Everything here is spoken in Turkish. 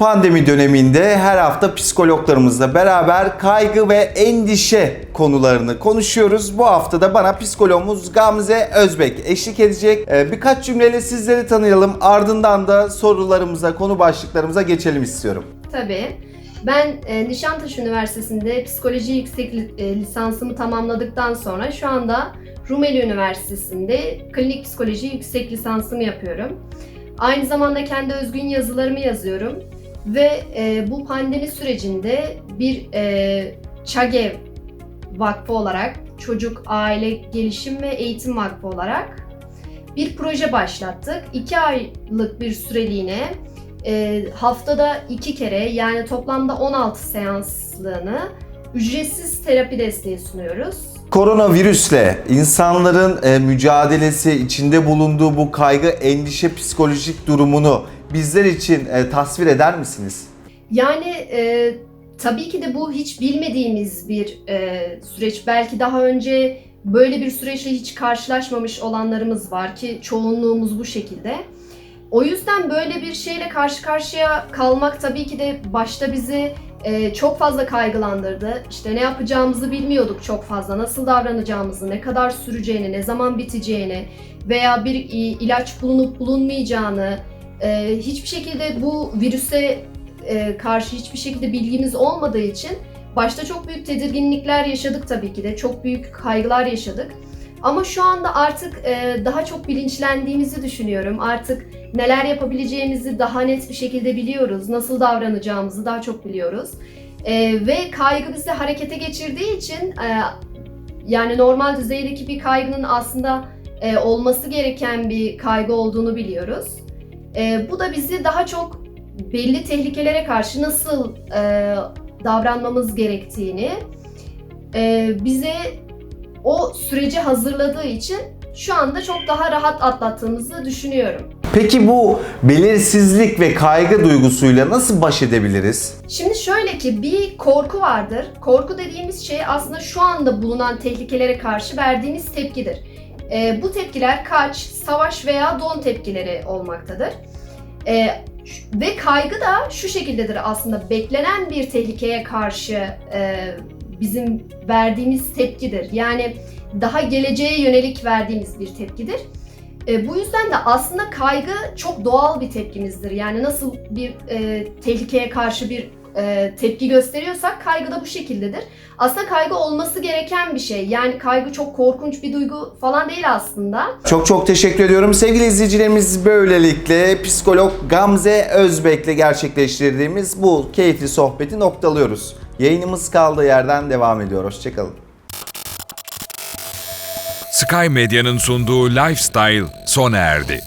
Pandemi döneminde her hafta psikologlarımızla beraber kaygı ve endişe konularını konuşuyoruz. Bu hafta da bana psikologumuz Gamze Özbek eşlik edecek. Ee, Birkaç cümleyle sizleri tanıyalım. Ardından da sorularımıza, konu başlıklarımıza geçelim istiyorum. Tabii. Ben e, Nişantaşı Üniversitesi'nde psikoloji yüksek e, lisansımı tamamladıktan sonra şu anda Rumeli Üniversitesi'nde klinik psikoloji yüksek lisansımı yapıyorum. Aynı zamanda kendi özgün yazılarımı yazıyorum ve e, bu pandemi sürecinde bir e, ÇAGEV Vakfı olarak Çocuk Aile Gelişim ve Eğitim Vakfı olarak bir proje başlattık. İki aylık bir süreliğine e, haftada iki kere yani toplamda 16 seanslığını ücretsiz terapi desteği sunuyoruz. Koronavirüsle insanların e, mücadelesi içinde bulunduğu bu kaygı, endişe, psikolojik durumunu bizler için e, tasvir eder misiniz? Yani e, tabii ki de bu hiç bilmediğimiz bir e, süreç. Belki daha önce böyle bir süreçle hiç karşılaşmamış olanlarımız var ki çoğunluğumuz bu şekilde. O yüzden böyle bir şeyle karşı karşıya kalmak tabii ki de başta bizi e, çok fazla kaygılandırdı. İşte ne yapacağımızı bilmiyorduk çok fazla. Nasıl davranacağımızı, ne kadar süreceğini, ne zaman biteceğini veya bir ilaç bulunup bulunmayacağını, e, hiçbir şekilde bu virüse e, karşı hiçbir şekilde bilgimiz olmadığı için başta çok büyük tedirginlikler yaşadık tabii ki de. Çok büyük kaygılar yaşadık. Ama şu anda artık e, daha çok bilinçlendiğimizi düşünüyorum. Artık neler yapabileceğimizi daha net bir şekilde biliyoruz. Nasıl davranacağımızı daha çok biliyoruz. E, ve kaygı bizi harekete geçirdiği için e, yani normal düzeydeki bir kaygının aslında olması gereken bir kaygı olduğunu biliyoruz. Bu da bizi daha çok belli tehlikelere karşı nasıl davranmamız gerektiğini bize o süreci hazırladığı için şu anda çok daha rahat atlattığımızı düşünüyorum. Peki bu belirsizlik ve kaygı duygusuyla nasıl baş edebiliriz? Şimdi şöyle ki bir korku vardır. Korku dediğimiz şey aslında şu anda bulunan tehlikelere karşı verdiğimiz tepkidir. Ee, bu tepkiler kaç, savaş veya don tepkileri olmaktadır. Ş- ve kaygı da şu şekildedir aslında beklenen bir tehlikeye karşı e, bizim verdiğimiz tepkidir. Yani daha geleceğe yönelik verdiğimiz bir tepkidir. E, bu yüzden de aslında kaygı çok doğal bir tepkimizdir. Yani nasıl bir e, tehlikeye karşı bir e, tepki gösteriyorsak kaygı da bu şekildedir. Aslında kaygı olması gereken bir şey. Yani kaygı çok korkunç bir duygu falan değil aslında. Çok çok teşekkür ediyorum. Sevgili izleyicilerimiz böylelikle psikolog Gamze Özbek'le gerçekleştirdiğimiz bu keyifli sohbeti noktalıyoruz. Yayınımız kaldığı yerden devam ediyor. Hoşçakalın. Sky Medya'nın sunduğu Lifestyle sona erdi.